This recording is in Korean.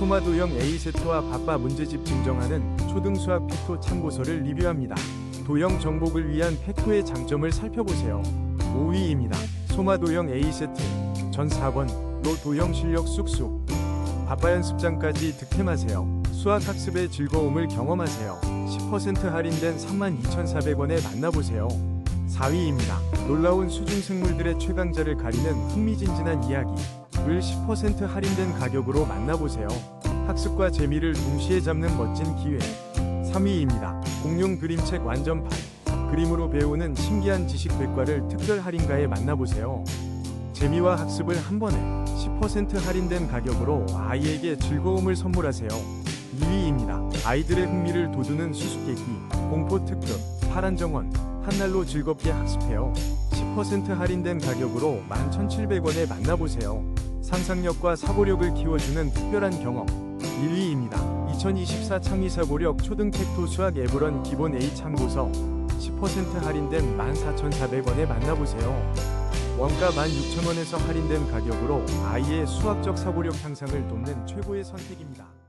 소마도형 A세트와 바빠 문제집 증정하는 초등수학 팩토 참고서를 리뷰합니다. 도형 정복을 위한 팩토의 장점을 살펴보세요. 5위입니다. 소마도형 A세트 전 4권로 도형 실력 쑥쑥 바빠 연습장까지 득템하세요. 수학 학습의 즐거움을 경험하세요. 10% 할인된 32,400원에 만나보세요. 4위입니다. 놀라운 수중 생물들의 최강자를 가리는 흥미진진한 이야기. 을 10% 할인된 가격으로 만나보세요. 학습과 재미를 동시에 잡는 멋진 기회. 3위입니다. 공룡 그림책 완전판. 그림으로 배우는 신기한 지식 백과를 특별 할인가에 만나보세요. 재미와 학습을 한 번에 10% 할인된 가격으로 아이에게 즐거움을 선물하세요. 2위입니다. 아이들의 흥미를 돋우는 수수께끼, 공포 특급, 파란 정원, 한날로 즐겁게 학습해요. 10% 할인된 가격으로 11,700원에 만나보세요. 상상력과 사고력을 키워주는 특별한 경험. 1위입니다. 2024 창의 사고력 초등 텍토 수학 에브런 기본 A 참고서 10% 할인된 14,400원에 만나보세요. 원가 16,000원에서 할인된 가격으로 아이의 수학적 사고력 향상을 돕는 최고의 선택입니다.